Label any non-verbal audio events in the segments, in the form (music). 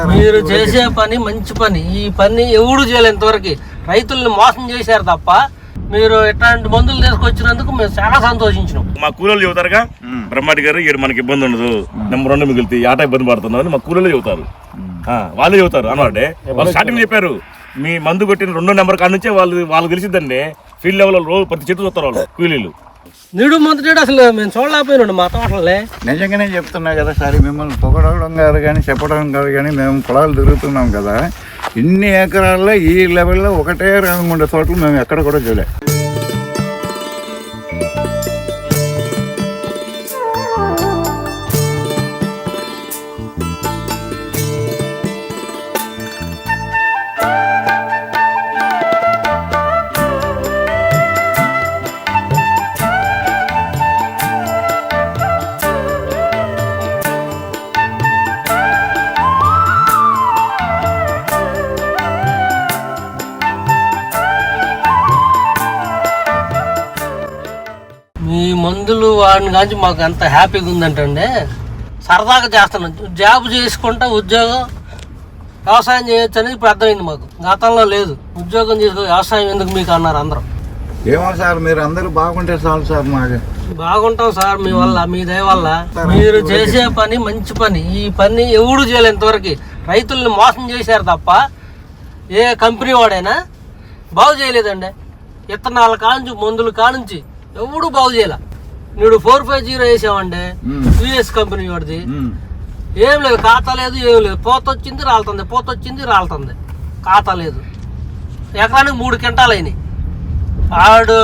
చేస్తారా? మీరు చేసే పని మంచి పని. ఈ పని ఎవడు చేయలేదు ఇంతవరకు. రైతుల్ని మోసం చేశారు తప్ప మీరు ఇట్లాంటి మందులు తీసుకొచ్చినందుకు మేము చాలా సంతోషించినాం. మా కూలీలు చెబుతారుగా బ్రహ్మాటి గారు ఇక్కడ మనకి ఇబ్బంది ఉండదు. నెంబర్ రెండు మిగిలితే ఆట ఇబ్బంది పడుతున్నారు అని మా కూలీలు చెబుతారు. ఆ, వాళ్ళే చెబుతారు అనవాడే వాళ్ళు స్టార్టింగ్ చెప్పారు మీ మందు కొట్టిన రెండో నెంబర్ కాడ నుంచే వాళ్ళు వాళ్ళు తెలిసిద్దండి. ఫీల్డ్ లెవెల్ రోజు ప్రతి చెట్టు చూస్తారు వాళ్ళు కూలీలు. నిడు మొదటి అసలు మేము చూడలేకపోయినాడు మా తోటలే నిజంగానే చెప్తున్నా కదా సార్ మిమ్మల్ని పొగడవడం కాదు కానీ చెప్పడం కాదు కానీ మేము పొలాలు తిరుగుతున్నాం కదా. ఇన్ని ఎకరాల్లో ఈ లెవెల్లో ఒకటే రెండు తోటలు మేము ఎక్కడ కూడా చూడలేదు వాడిని కాంచి మాకు ఎంత హ్యాపీగా ఉందంటే సరదాగా చేస్తున్నాం జాబ్ చేసుకుంటా ఉద్యోగం వ్యవసాయం చేయొచ్చు అనేది ఇప్పుడు అర్థమైంది మాకు. గతంలో లేదు. ఉద్యోగం చేసుకో వ్యవసాయం ఎందుకు మీకు అన్నారు అందరూ. ఏమో సార్ మీరు అందరూ బాగుంటే చాలు సార్ మాకు. బాగుంటాం సార్ మీ వల్ల మీ దయ వల్ల. మీరు చేసే పని మంచి పని. ఈ పని ఎవడు చేయలేదు ఇంతవరకు. రైతుల్ని మోసం చేశారు తప్ప ఏ కంపెనీ వాడైనా బాగు చేయలేదండి. ఇత్తనాల కానుంచి మందులు కానుంచి ఎవడు బాగు చేయలే. నువ్వు ఫోర్ ఫైవ్ జీరో వేసామండి మ్మ్. యుఎస్ కంపెనీ వాడిది. ఏం లేదు ఖాతా లేదు ఏం లేదు. పోత వచ్చింది రాలుతుంది. పోత వచ్చింది రాలుతుంది. ఖాతా లేదు. ఎకరానికి మూడు క్వింటాలు అయినాయి. వాడు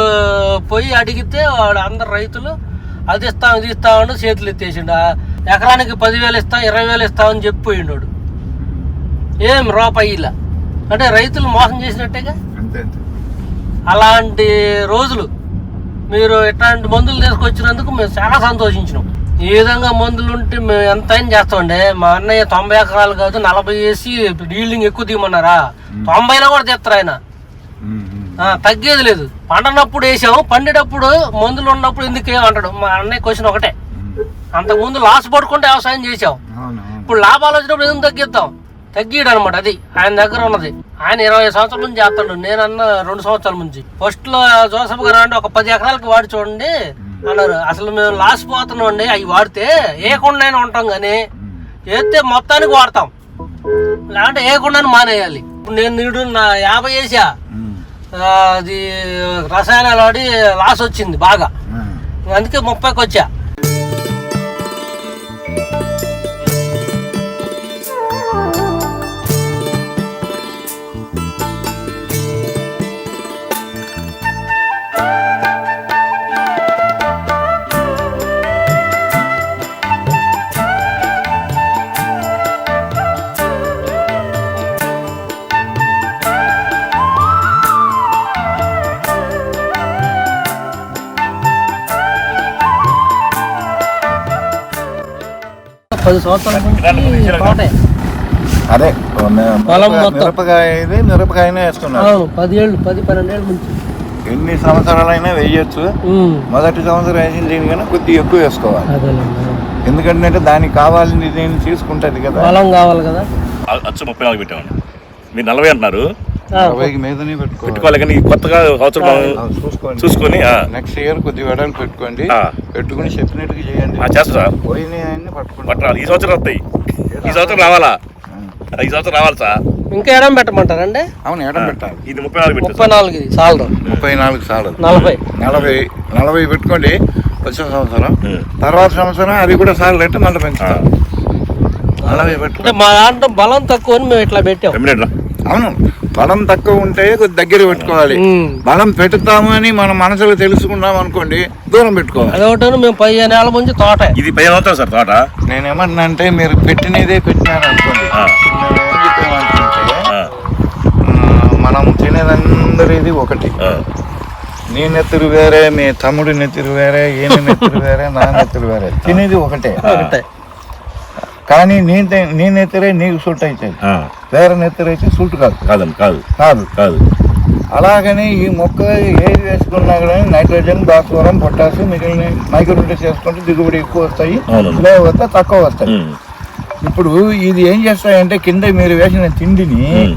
పోయి అడిగితే వాడు అందరు రైతులు అది ఇస్తాం ఇది ఇస్తామని చేతులు ఎత్తేసిండు. ఎకరానికి పదివేలు ఇస్తాం ఇరవై వేలు ఇస్తామని చెప్పిపోయిండు వాడు. ఏం రూపాయి ఇలా. అంటే రైతులు మోసం చేసినట్టేగా? అలాంటి రోజులు. మీరు ఇట్లాంటి మందులు తీసుకొచ్చినందుకు మేము చాలా సంతోషించినాం. ఈ విధంగా మందులు ఉంటే మేము ఎంత అయినా చేస్తామండి? మా అన్నయ్య తొంభై ఎకరాలు కాదు నలభై వేసి డీలింగ్ ఎక్కువ తీయమన్నారా? తొంభైలో కూడా తెస్తారు ఆయన. తగ్గేది లేదు. పండనప్పుడు వేసాము పండేటప్పుడు మందులు ఉన్నప్పుడు ఎందుకు ఏమంటాడు మా అన్నయ్య క్వశ్చన్ ఒకటే. అంతకుముందు లాస్ పడుకుంటే వ్యవసాయం చేసాం ఇప్పుడు లాభాలు వచ్చినప్పుడు ఎందుకు తగ్గిద్దాం? తగ్గియడం అనమాట అది. ఆయన దగ్గర ఉన్నది. ఆయన ఇరవై సంవత్సరాల నుంచి చేస్తాడు. నేను అన్న రెండు సంవత్సరాల నుంచి. ఫస్ట్లో జోసఫ్ గారు అంటే ఒక పది ఎకరాలకు వాడి చూడండి అన్నారు. అసలు మేము లాస్ పోతున్నాం అండి అవి వాడితే ఏకుండానే ఉంటాం కానీ వేస్తే మొత్తానికి వాడతాం. లేదంటే ఏకుండానే మానేయాలి. ఇప్పుడు నేను నీడు నా యాభై వేసా. అది రసాయనాలు వాడి లాస్ వచ్చింది బాగా. అందుకే ముప్పైకి వచ్చా. పది సంవత్సరాల నుంచి తోటే. అదే ఓ మి- పొలం మిరప- మొత్తం. మిరపకాయ ఇది మిరపకాయనే వేస్తున్నారు అవును పదిహేళ్ళు పది పన్నెండేళ్ళ నుంచి. ఎన్ని సంవత్సరాలైనా వేయొచ్చు. మొదటి సంవత్సరం వేసిన దీనికన్నా కొద్దిగా ఎక్కువ వేసుకోవాలి. ఎందుకంటే దానికి కావాలని దీన్ని తీసుకుంటది కదా. పొలం కావాలి కదా. అచ్చు ముప్పై నాలుగు పెట్టామండి. మీరు నలభై అంటున్నారు. పెట్టుకోవాలి. కానీ కొత్తగా సంవత్సరం చూసుకొని ఆ, నెక్స్ట్ ఇయర్ కొద్ది వెడలు పెట్టుకోండి. పెట్టుకుని చెప్పినట్టుగా చేయండి. చేస్తా పట్టాలి ఈ సంవత్సరం వస్తాయి. ఈ సంవత్సరం రావాలా? ఈ సంవత్సరం రావాలి సార్. ఇంకా ఎడం పెట్టమంటారండి? అవును ఎడం పెట్టాలి. ఇది ముప్పై నాలుగు ముప్పై నాలుగు ఇది ముప్పై నాలుగు సార్లు నలభై. నలభై నలభై పెట్టుకోండి. వచ్చే సంవత్సరం. తర్వాత సంవత్సరం అది కూడా సార్లు అంటే మళ్ళీ పెంచుతాం. నలభై పెట్టు. అంటే మా దాంట్లో బలం తక్కువ అని మేము ఇట్లా పెట్టాం. అవును బలం తక్కువ ఉంటే కొద్ది దగ్గర పెట్టుకోవాలి. బలం పెడతాము అని మన మనసులో తెలుసుకున్నాం అనుకోండి దూరం పెట్టుకోవాలి. అదొకటి మేము పదిహేను ఏళ్ళ నుంచి తోటే. ఇది పదిహేను అవుతాం సార్ తోట? నేను ఏమన్నా అంటే మీరు పెట్టినదే పెట్టినారు అనుకోండి. మనం తినేదందరిది ఒకటి. నీ నెత్తురు వేరే మీ తమ్ముడి నెత్తురు వేరే ఈయన నెత్తురు వేరే నా నెత్తురు వేరే. తినేది ఒకటే. ఒకటే. కానీ నీ తే- నీ నెత్తురే నీకు సూట్ అవుతుంది అయితే సూట్ కాదు. కాదండి కాదు. కాదు. కాదు. అలాగని ఈ మొక్క ఏది వేసుకున్నా కూడా నైట్రోజన్ భాస్వరం పొటాషియం మిగిలిన మైక్రోన్యూట్రియన్స్ చేసుకుంటే దిగుబడి ఎక్కువ వస్తాయి. లేకపోతే తక్కువ వస్తాయి. ఇప్పుడు ఇది ఏం చేస్తాయంటే కింద మీరు వేసిన తిండిని.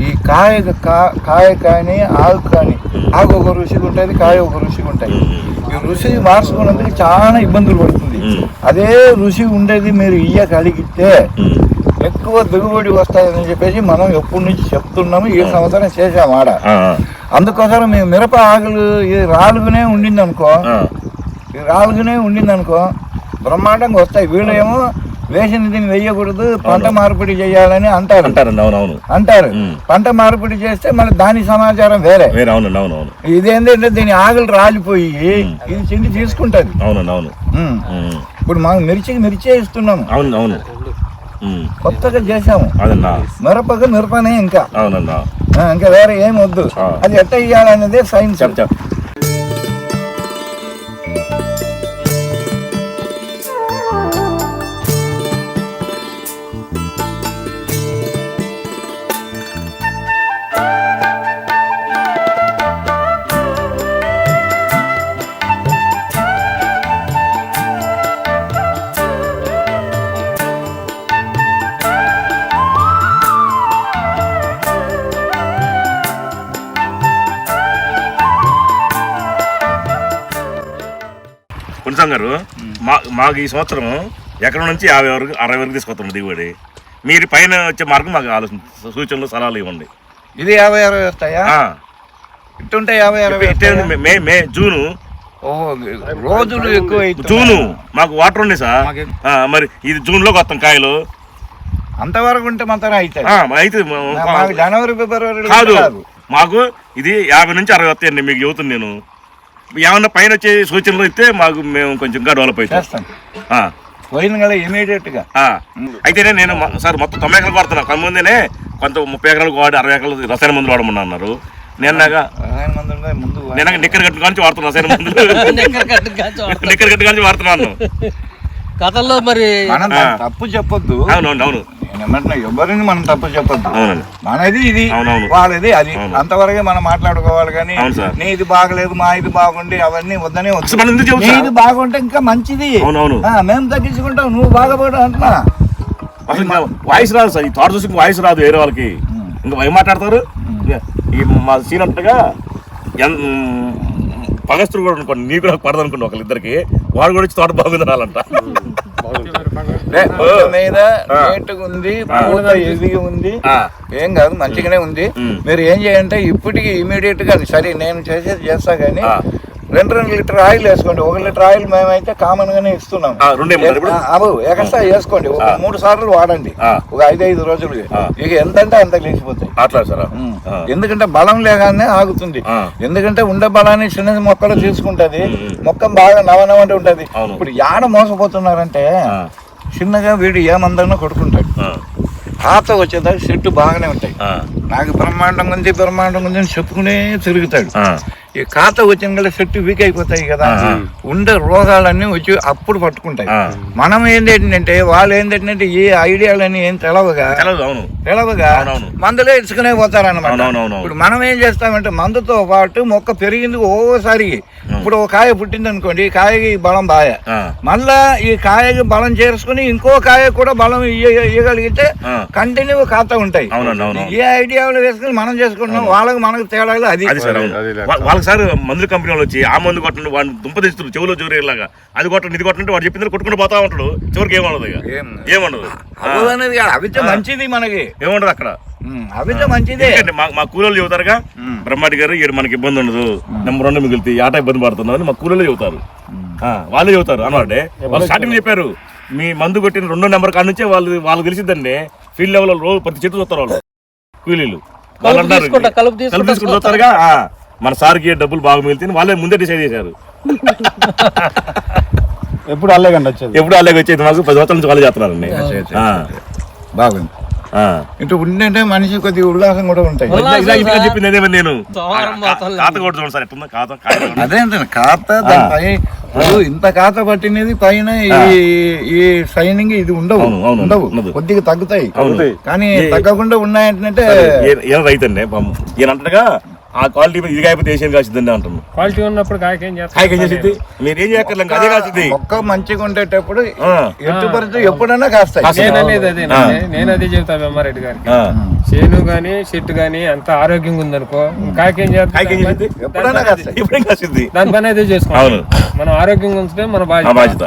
ఈ కాయ కా- కాయ కానీ ఆకు కానీ ఆకు ఒక రుచిగా ఉంటుంది కాయ ఒక రుచిగా ఉంటాయి. ఈ రుచి మార్చుకున్నందుకు చాలా ఇబ్బందులు పడుతుంది. అదే రుచి ఉండేది మీరు ఇయ్య కలిగితే. ఎక్కువ దిగుబడి వస్తాయని చెప్పేసి మనం ఎప్పటి నుంచి చెప్తున్నాము ఈ సంవత్సరం చేసాం ఆడ. అందుకోసం మేము మిరప ఆకులు రాలుగునే ఉండింది అనుకో రాలుగునే ఉండింది అనుకో బ్రహ్మాండంగా వస్తాయి. వీళ్ళేమో వేసిన దీన్ని వేయకూడదు పంట మార్పిడి చేయాలని అంటారు. అంటారండి అవును అవును. అంటారు. పంట మార్పిడి చేస్తే మళ్ళీ దాని సమాచారం వేరే. వేరే అవును అవును ఇదేంటంటే దీని ఆకులు రాలిపోయి ఇది చిండి తీసుకుంటది. అవునండి అవును ఉమ్. ఉమ్. ఇప్పుడు మాకు మిర్చికి మిర్చే ఇస్తున్నాము. అవును అవును. కొత్తగా చేసాము మిరపకు మిరపనే ఇంకా. అవునన్నా. ఇంకా వేరే ఏం వద్దు. అది ఎట్ట ఇయ్యాలనేదే సైన్స్ గారు మా మాకు ఈ సంవత్సరం ఎకరం నుంచి యాభై వరకు అరవై వరకు తీసుకొస్తుంది దిగుబడి. మీరు పైన వచ్చే మార్గం మాకు ఆలోచన సూచనలు సలహాలు ఇవ్వండి. ఇది యాభై అరవై వస్తాయా? ఇట్టుంటే యాభై అరవై? May- May June. రోజులు ఎక్కువ. జూను. మాకు వాటర్ ఉంది సార్. మరి ఇది జూన్లోకి వస్తాం కాయలు. అంతవరకు ఉంటే మాత్రం అయితే జనవరి ఫిబ్రవరి కాదు. మాకు ఇది యాభై నుంచి అరవై వస్తాయండి మీకు చెబుతుంది నేను. ఏమన్నా పైన వచ్చే సూచనలు ఇస్తే మాకు మేము కొంచెం ఇంకా డెవలప్ అవుతాం. పోయిన కదా ఇమీడియట్గా. ఆ. అయితేనే నేను సార్ మొత్తం తొంభై ఎకరాలు వాడుతున్నా. కొంతమందినే కొంత ముప్పై ఎకరాలకు వాడి అరవై ఎకరాలు రసాయన మందులు వాడమన్నా అన్నారు. నేనగా రసాయన మందులు ఉండే ముందు నేను నిక్కర కట్టు కానీ వాడుతున్నా రసాయన మందులు. నిక్కర కట్టు కాచు కానీ వాడుతున్నాను. గతంలో మరి. తప్పు చెప్పొద్దు. అవునవును అవును. ఏమంటున్నా ఎవరిని మనం తప్పు చెప్పొద్దు. మనది ఇది. వాళ్ళది అది. అంతవరకే మనం మాట్లాడుకోవాలి కానీ. నీ ఇది బాగలేదు మా ఇది బాగుండి అవన్నీ వద్దనే నీ చెబుతా ఇది బాగుంటే ఇంకా మంచిది. మేము తగ్గించుకుంటాం నువ్వు బాగపడు అంటున్నా. వాయిస్ రాదు సార్. ఈ తోట చూసి వాయిస్ రాదు వేరే వాళ్ళకి. ఇంకా ఏం మాట్లాడతారు? ఈ మా సీన్ అంటగా పగస్తుడు కూడా అనుకోండి నీకు నాకు పడదు అనుకోండి ఒకళ్ళిద్దరికి. వాడు కూడా వచ్చి తోట బాగుంది అనాలంట రే, మొత్తం మీద ఉంది పూత ఎదిగి ఉంది. ఏం కాదు మంచిగానే ఉంది. మీరు ఏం చేయంటే ఇప్పటికి ఇమీడియట్గా సరే నేను చేసేది చేస్తా కానీ. రెండు రెండు లీటర్ ఆయిల్ వేసుకోండి. ఒక లీటర్ ఆయిల్ మేమైతే కామన్ గానే ఇస్తున్నాం? అవు ఎక్స్ట్రా వేసుకోండి. ఒక మూడు సార్లు వాడండి. ఒక ఐదు ఐదు రోజులు. ఇక ఎంత అంటే అంత లేచిపోతాయి. అట్లా సార్. ఎందుకంటే బలం లేగానే ఆగుతుంది. ఎందుకంటే ఉండే బలాన్ని చిన్న మొక్కలు తీసుకుంటది. మొక్క బాగా నవనవంటి ఉంటది. ఇప్పుడు యాడ మోసపోతున్నారంటే చిన్నగా వీడు ఏమందరినో కొడుకుంటాడు. ఆ, ఆత వచ్చేదాకా చెట్టు బాగానే ఉంటాయి. ఆ, నాకు బ్రహ్మాండం ఉంది బ్రహ్మాండం ఉంది అని చెప్పుకునే తిరుగుతాడు. ఆ. ఈ ఖాతా వచ్చిన కదా చెట్టు వీక్ అయిపోతాయి కదా. ఉండే రోగాలన్నీ వచ్చి అప్పుడు పట్టుకుంటాయి. మనం ఏంటంటే వాళ్ళు ఏంటంటే ఈ ఐడియాలన్నీ ఏం తెలవగా. తెలవగా. మందులే ఇచ్చుకునే పోతారన్నమాట. అవునవునవును. ఇప్పుడు మనం ఏం చేస్తామంటే మందుతో పాటు మొక్క పెరిగింది ఓసారి. ఇప్పుడు ఒక కాయ పుట్టింది అనుకోండి ఈ కాయకి బలం బాగా. ఆ, మళ్ళా ఈ కాయకి బలం చేర్చుకుని ఇంకో కాయ కూడా బలం ఇయ్య- ఇయ్యగలిగితే. కంటిన్యూ ఖాతా ఉంటాయి. ఏ ఐడియాలు వేసుకుని మనం చేసుకుంటున్నాం వాళ్ళకి మనకు తేడాలు అది. వాళ్ళకి సార్ మందుల కంపెనీ వాళ్ళు వచ్చి ఆ మందు కొట్టండి వాడిని దుంప తెస్తున్నారు చెవులో జోరేలాగా. అది కొట్టండి ఇది కొట్టండి వాడు చెప్పింది కొట్టుకుంటూ పోతా ఉంటాడు. చివరికి ఏముండదు ఇక. ఏం- ఏముండదు ఆ, అవ్వదు అనేది కాదు అవితే మంచిది మనకి. ఏముండదు అక్కడ. అవితే మంచిదే. ఎందుకంటే మా మా కూలీలు చెబుతారుగా బ్రహ్మాటి గారు ఇక్కడ మనకి ఇబ్బంది ఉండదు. నెంబర్ రెండు మిగులుతాయి ఆట ఇబ్బంది పడుతుంది అని మా కూలీలు చెబుతారు. ఆ, వాళ్ళే చెబుతారు అనవాడే వాళ్ళు స్టార్టింగ్ చెప్పారు మీ మందు కొట్టిన రెండో నెంబర్ కాడ నుంచే వాళ్ళు వాళ్ళు తెలిసిద్దండి ఫీల్డ్ లెవెల్ రోజు ప్రతి చెట్టు చూస్తారు వాళ్ళు. కూలీలు. వాళ్ళు కలుపు అంటారు కలుపు తీసుకుంటా చూస్తారుగా ఆ, మన సార్కి డబ్బులు బాగా మిగిలితే వాళ్ళే ముందే డిసైడ్ చేశారు. (laughs) ఎప్పుడు అల్లేగండి వచ్చేది? ఎప్పుడు అలాగే వచ్చేది? మాకు పది సంవత్సరాల నుంచి వాళ్ళు చేస్తున్నారండి. ఆ, బాగుంది. ఇటు ఉండంటే మనిషి కొద్దిగా ఉల్లాసం కూడా ఉంటాయి. చెప్పింది అదే నేను? ఖాత సార్ ఖాత అదే ఇంత ఖాతా పట్టినది పైన ఈ ఈ షైనింగ్ ఇది ఉండవు. ఉండవు. కొద్దిగా తగ్గుతాయి. కానీ తగ్గకుండా ఉన్నాయంటే ఈయన- ఈయన రైతు అండి? పాపం. ఈయన అంటగా ఆ క్వాలిటీ మీద ఇది కాకపోతే ఏషియన్ కాసిద్దండి అంటున్నాను క్వాలిటీ ఉన్నప్పుడు కాయకేం చేస్తాం కాయకి ఏం చేసిద్ది? మీరు ఏం చేయక్కర్లేదు అదే కాసిద్ది మొక్క మంచిగా ఉండేటప్పుడు. ఎత్తు పరిస్థితి ఎప్పుడైనా కాస్తాయి. నేను అనేది అదే నేను అదే చెబుతా వెమ్మారెడ్డి గారికి. చేను గాని చెట్టు గాని అంత ఆరోగ్యంగా ఉందనుకో కాయకేం కాయకి ఏం చేసిద్ది? చేస్తాం ఎప్పుడైనా కాస్తాయి. ఎప్పుడేం కాసిద్ది. దాని పని అదే చేసుకోవాలి మనం ఆరోగ్యంగా ఉంచితే మన బాధ్యత.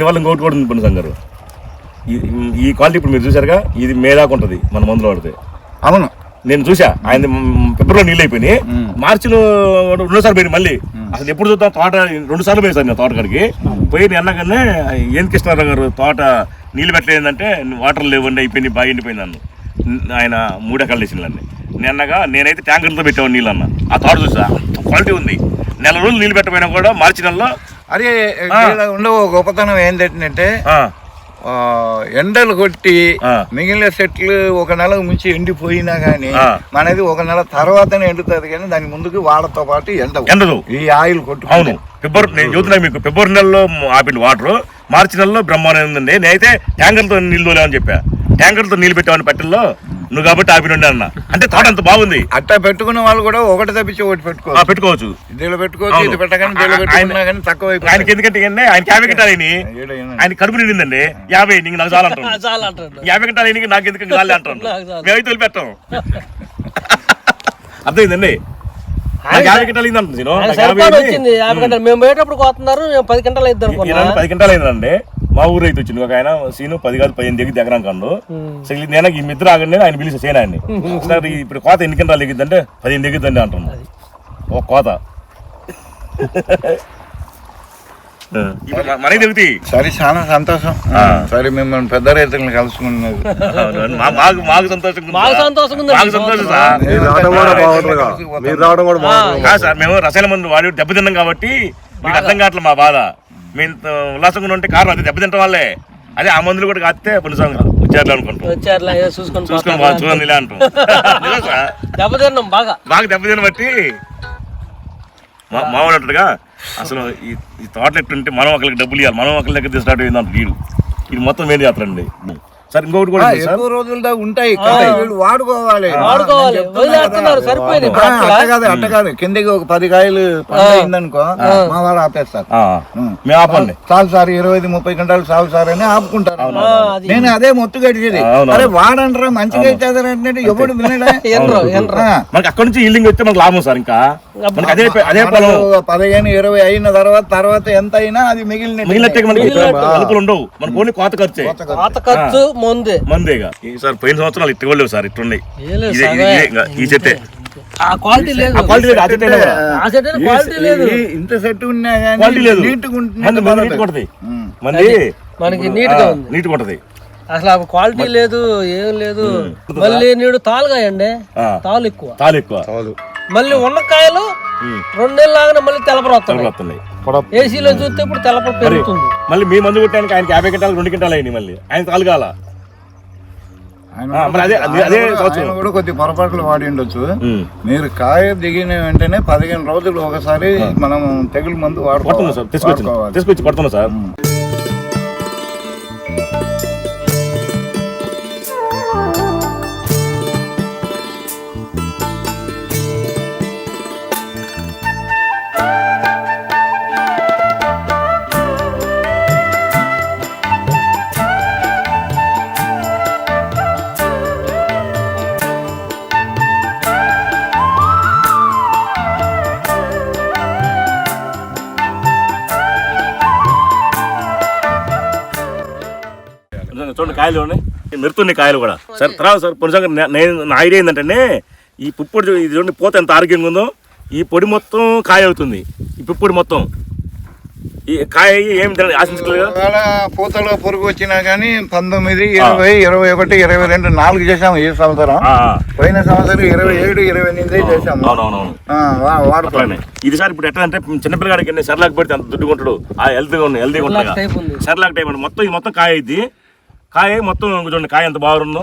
దీనివల్ల ఇంకోటి కూడా ఉంది సంగారు. ఈ- క్వాలిటీ ఇప్పుడు మీరు చూసారుగా ఇది మేదాకు ఉంటుంది మన మందులు వాడితే అవును. నేను చూసా ఆయన ఫిబ్రవరి నీళ్ళు అయిపోయినాయి. మార్చిలో రెండోసారి పోయింది మళ్ళీ. అసలు ఎప్పుడు చూద్దాం తోట రెండు సార్లు పోయి సార్ నేను తోటకాడికి. పోయి నేను అన్నగానే ఏం కృష్ణారావు గారు తోట నీళ్ళు పెట్టలేదంటే వాటర్ లేవండి అయిపోయింది బాగా ఎండిపోయింది అన్న ఆయన మూడు ఎకరాలు వేసిన అన్నీ నేను అన్నగా నేనైతే ట్యాంకర్తో పెట్టాను నీళ్ళు అన్న ఆ తోట చూసా క్వాలిటీ ఉంది. నెల రోజులు నీళ్ళు పెట్టకపోయినా కూడా మార్చి నెలలో అరే ఇలా ఉండే ఒక గొప్పతనం ఏంటంటే ఎండలు కొట్టి. మిగిలిన చెట్లు ఒక నెల ముంచి ఎండిపోయినా గానీ. మనది ఒక నెల తర్వాతనే ఎండుతుంది కానీ దాని ముందుకు వాడతో పాటు ఎండవు. ఎండదు. ఈ ఆయిల్ కొట్టు అవును. ఫిబ్రవరి నేను చూస్తున్నా మీకు. ఫిబ్రవరి నెలలో ఆపింది వాటర్. మార్చి నెలలో బ్రహ్మాండం ఉందండి నేనైతే ట్యాంకర్తో నీళ్ళు తోలేమని చెప్పా. ట్యాంకర్తో నీళ్ళు పెట్టామని పెట్టెల్లో. నువ్వు కాబట్టి ఆపినుండే అన్న. అంటే తోట అంత బాగుంది. అట్టా పెట్టుకున్న వాళ్ళు కూడా ఒకటి తప్పించి ఒకటి ఆ, పెట్టుకోవచ్చు. పెట్టుకోవచ్చు దీనిలో పెట్టుకోవచ్చు. ఇది పెట్టగానే దీనిలో ఆయన- పెట్టుకున్నా కానీ తక్కువ ఆయనకి ఎందుకంటే ఆయనకి యాభై గిట్టాలు. ఆయన కడుపు నిండిందండి. యాభై నీకు నాకు చాలా అంటాను (laughs) చాలా అంటాడు. యాభై గిట్టాలు నాకు ఎందుకు చాలే అంటాను. మేమైతే వదిలిపెట్టాం. (laughs) అర్థమైందండి? యాభై అయింది. ఆయన అయింది. గంటలు. మేము పోయేటప్పుడు కోతున్నారు మేము పది గంటలు రెండు పది గంటలు అయిందండి. మా ఊరు రైతు వచ్చింది. ఒక ఆయన సీను పది కాదు పదిహేను దగ్గర దగ్గర కండు ఇది నేను ఈ మిత్ర ఆగండి ఆయన పిలిచి సేన ఆయన్ని. సార్ ఇప్పుడు కోత ఎన్ని గంటలు ఎగిద్దంటే పదిహేను దిగుద్దండి అంటున్నాడు. ఒక కోత. మనకి దిగుతాయి సరే చాలా సంతోషం. సరే మిమ్మల్ని పెద్ద రైతులను కలుసుకున్నది. మా- మాకు మాకు సంతోషం ఉంది? మాకు ఉంది మాకు సంతోషం కాదు సార్ మేము రసాయన మందు వాడి దెబ్బతిన్నాం కాబట్టి మీకు అర్థం కావట్లేదు మా బాధ. మేము ఇంత ఉల్లాసంగా ఉంటే కారణం అది దెబ్బతింటాం వాళ్ళే. అదే ఆ మందులు కూడా కాస్తే పునసం వచ్చారు అనుకుంటాం. వచ్చారులే ఏదో చూసుకొని చూసుకొని పోతాం. బాగా చూడండి ఇలా అంటాం. (laughs) నిజం సార్? దెబ్బతిన్నాం బాగా. బాగా దెబ్బతిన బట్టి అంటాడుగా అసలు ఈ ఈ తోటలు ఎట్టుంటే మనం ఒకరికి డబ్బులు ఇవ్వాలి మనం ఒకరి దగ్గర అయింది అంటారు వీడు ఇది మొత్తం వేరే చేస్తారండి సార్ ఇంకొకటి కూడా ఎక్కువ రోజులు దాకా ఉంటాయి. వీళ్ళు వాడుకోవాలి. వాడుకోవాలి. వదిలేస్తున్నారు సరిపోయింది. ఆ, అట్ట కాదు అట్ట కాదు. కిందకి ఒక పది కాయలు అయిందనుకో మా వాడు ఆపేస్తారు. ఆ, మేము. ఆపండి. చాలు సార్ ఇరవై ఐదు ముప్పై గంటలు చాలు సార్ అని ఆపుకుంటారు. నేను అదే మొత్తు అవును. అరే వాడంటారా మంచిగా అయితే అంటే ఎవడు (laughs) మనకి అక్కడ నుంచి ఇల్లింగ్ వస్తే మనకు లాభం సార్ ఇంకా. మనకి అదే అదే పొలం. పదిహేను ఇరవై అయిన తర్వాత తర్వాత ఎంత అయినా అది మిగిలిన మిగిలినట్టే మనకి కలుపులు ఉండవు. మనకు ఓన్లీ కోత ఖర్చే. పాత ఖర్చు. ముందే. మందేగా సార్ పోయిన సంవత్సరాలు ఇట్టు లేవు సార్ ఇట్టున్నాయి ఈ చెట్టే ఆ క్వాలిటీ లేదు. ఆ క్వాలిటీ లేదు, ఇంత సెట్ ఉన్నా క్వాలిటీ లేదు. కానీ నీట్గా ఉంటుంది మంది. నీట్గా మనకి నీట్గా ఉంది. నీట్గా ఉంటది. అసలు ఆ క్వాలిటీ లేదు ఏం లేదు. మళ్ళీ నీడు తాలుగాయండి. ఆ. తాలు ఎక్కువ. తాలు ఎక్కువ. మళ్ళీ ఉన్నకాయలు ఉమ్. రెండేళ్ళు లాగానే మళ్ళీ తెలపర వస్తాయి. వస్తున్నాయి ఏసీలో చూస్తే ఇప్పుడు తెలపర పెరుగుతుంది. మళ్ళీ మీ మందు కొట్టడానికి ఆయనకి యాభై గంటలు రెండు గంటలు అయింది మళ్ళీ. ఆయన తాలుగాల కూడా కొద్ది పొరపాట్లు వాడి ఉండొచ్చు. మీరు కాయ దిగిన వెంటనే పదిహేను రోజులు ఒకసారి మనం తెగులు మందు కొడుతున్నా సార్ తీసుకొచ్చి వాడుకోవాలి. తీసుకొచ్చి కొడుతున్నా సార్. కాయలు ఉన్నాయి. మెరుతున్నాయి కాయలు కూడా. సార్ తర్వాత సార్ పునసంగా నేను నా ఐడియా ఏంటంటే ఈ పుప్పొడి ఇది చూడండి పోత ఎంత ఆరోగ్యంగా ఉందో ఈ పొడి మొత్తం కాయ అవుతుంది. ఈ పుప్పొడి మొత్తం. ఈ కాయ ఏం తిన- ఆశించలేదు పూతలో పురుగు వచ్చినా కానీ పంతొమ్మిది ఇరవై ఇరవై ఒకటి ఇరవై రెండు నాలుగు చేసాము ఈ సంవత్సరం. పోయిన సంవత్సరం ఇరవై ఏడు ఇరవై ఎనిమిది చేసాము అవునవునవును. ఆ, వా- వాడుతున్నాం. అట్లానే. ఇది సార్ ఇప్పుడు ఎట్లా అంటే చిన్నపిల్లగాడికి సెర్లాక్ పెడితే అంత దుడ్డు కొంటాడు ఆ హెల్త్గా ఉంది. సెర్లాక్ టైప్ అండి మొత్తం ఇది మొత్తం కాయ ఇది కాయ మొత్తం చూడండి కాయ ఎంత బాగుందో.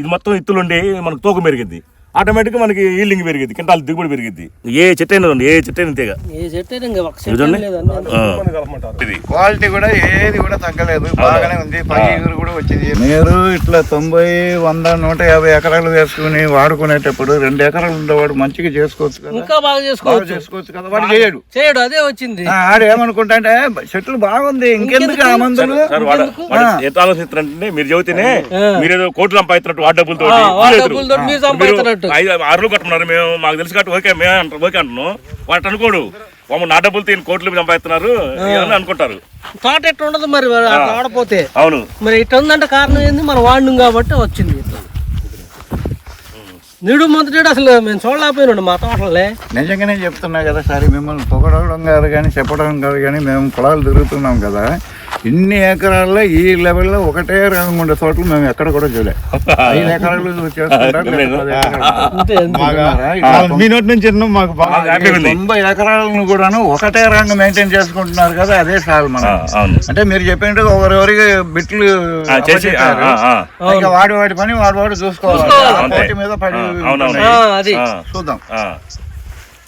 ఇది మొత్తం ఇత్తులుండి మనకు తూకం పెరిగింది ఆటోమేటిక్గా మనకి ఈల్డింగ్ పెరిగింది కింటాలు దిగుబడి పెరిగింది ఏ చెట్టు అయినా ఏ చెట్టు అయినా తీగ. ఏ చెట్టు. ఇది క్వాలిటీ కూడా ఏది కూడా తగ్గలేదు బాగానే ఉంది. పై ఎగురు కూడా వచ్చింది. మీరు ఇట్లా తొంభై వంద నూట యాభై ఎకరాలు వేసుకుని వాడుకునేటప్పుడు రెండు ఎకరాలు ఉండేవాడు మంచిగా చేసుకోవచ్చు కదా? ఇంకా బాగా చేసుకోవచ్చు. చేసుకోవచ్చు కదా? వాడు చేయడు. చేయడు అదే వచ్చింది. ఆ, ఆడు ఏమనుకుంటా అంటే చెట్లు బాగుంది ఇంకెందుకు ఆ మందులు? ఎంత ఆలోచిస్తారంటే మీరు చెబితేనే మీరు ఏదో కోట్లు సంపాదిస్తున్నట్టు వాడి డబ్బులతో మీరు. ఐదు ఆరు కట్టున్నారు మేము మాకు తెలుసు కాబట్టి ఓకే మేము అంటారు ఓకే అంటున్నాం వాటి అనుకోడు. వాము నా డబ్బులతో ఈయన కోట్లు సంపాదిస్తున్నారు అని అనుకుంటారు. తోట ఎట్లా ఉండదు మరి అట్లా ఆడపోతే. అవును. మరి ఇట్లా ఉందంటే కారణం ఏంది? మనం వాడినాం కాబట్టి వచ్చింది. నిడు మొదటి అసలు మేము చూడలేకపోయినాడు మా తోటలే. నిజంగానే చెప్తున్నా కదా సరే మిమ్మల్ని పొగడడం కాదు కానీ చెప్పడం కాదు కానీ మేము పొలాలు తిరుగుతున్నాం కదా. ఇన్ని ఎకరాల్లో ఈ లెవెల్లో ఒకటే రంగు ఉండే తోటలు మేము ఎక్కడ కూడా చూడలే. ఐదు (laughs) ఎకరాలు. (laughs) మీ నోటి నుంచి మాకు తొంభై ఎకరాలను కూడాను ఒకటే రంగు మెయింటైన్ చేసుకుంటున్నారు కదా అదే ఆ, మనం అంటే మీరు చెప్పినట్టు ఒకరెవరికి బిట్లు చేసి ఆ, అప్పచెప్పారు. ఆ, ఆ. ఇంకా వాడి వాడి పని వాడు వాడు చూసుకోవాలి. మీద పడి చూద్దాం.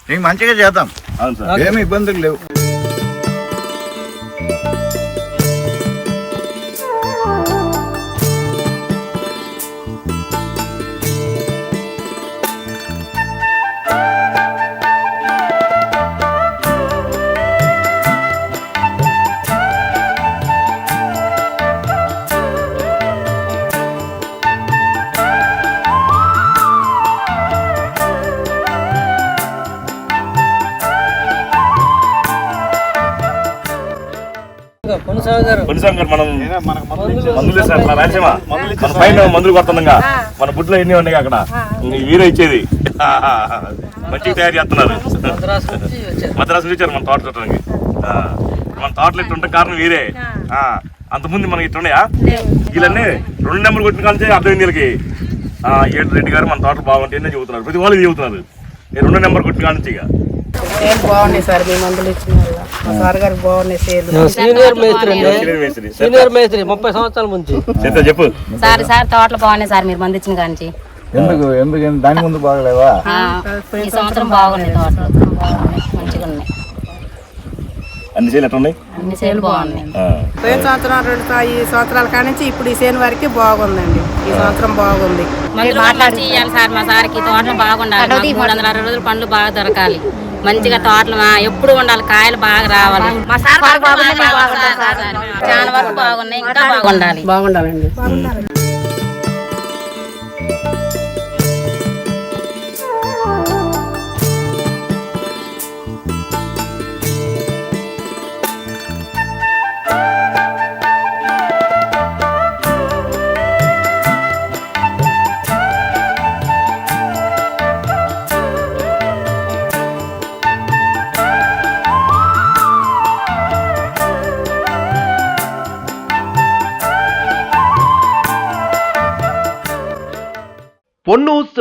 నీకు మంచిగా చేద్దాం. అవును సార్. ఏమి ఇబ్బందులు లేవు. కొనసాగారు. మనం మందులు ఇస్తారు రాయలసీమ మన పైన మందులు కొడుతుండగా మన బుడ్లో ఎన్ని ఉన్నాయి అక్కడ? వీరే ఇచ్చేది. మంచిగా తయారు చేస్తున్నారు. మద్రాసు నుంచి మన తోట చూడడానికి ఆ, మన తోటలు ఇట్లా ఉంటే కారణం వీరే. ఆ, అంతకుముందు మనకి ఇట్లున్నాయా వీళ్ళన్నీ రెండు నెంబర్ కొట్టిన కానించే అర్థమైంది వీళ్ళకి. ఆ, ఏడు రెడ్డి గారు మన తోటలు బాగుంటాయని చెబుతున్నారు. ప్రతి వాళ్ళు చెబుతున్నారు. ఈ రెండు నెంబర్ కొట్టిన కానించి ఇక. సేల్ బాగున్నాయి సార్ మీ మందులు ఇచ్చిన వల్ల? మా సార్ గారికి బాగున్నాయి సేల్. సీనియర్ మేస్త్రి అండి. సీనియర్ మేస్త్రి. సీనియర్ మేస్త్రి ముప్పై సంవత్సరాల నుంచి. సీత చెప్పు. సార్ సార్ తోటలు బాగున్నాయి సార్ మీరు మంది ఇచ్చిన కాంచి. ఎందుకు ఎందుకు దాని ముందు బాగలేవా? ఈ సంవత్సరం బాగున్నాయి తోటలు. బాగున్నాయి మంచిగా ఉన్నాయి. అన్ని చేయాలి ఎట్లా ఉన్నాయి? అన్ని సేలు బాగున్నాయి. ఆ. పోయిన సంవత్సరం రెండు ఈ సంవత్సరాల కాడ నుంచి ఇప్పుడు ఈ సేను వరకు బాగుందండి. ఈ సంవత్సరం బాగుంది. మందులు మాట్లాడి సార్ మా సార్కి తోటలు బాగుండాలి. మూడు వందల అరవై రోజులు పండ్లు బాగా దొరకాలి. మంచిగా తోటలు ఎప్పుడు ఉండాలి కాయలు బాగా రావాలి. మా సార్ చాలా వరకు బాగున్నాయి ఇంకా బాగుండాలి. బాగుండాలండి.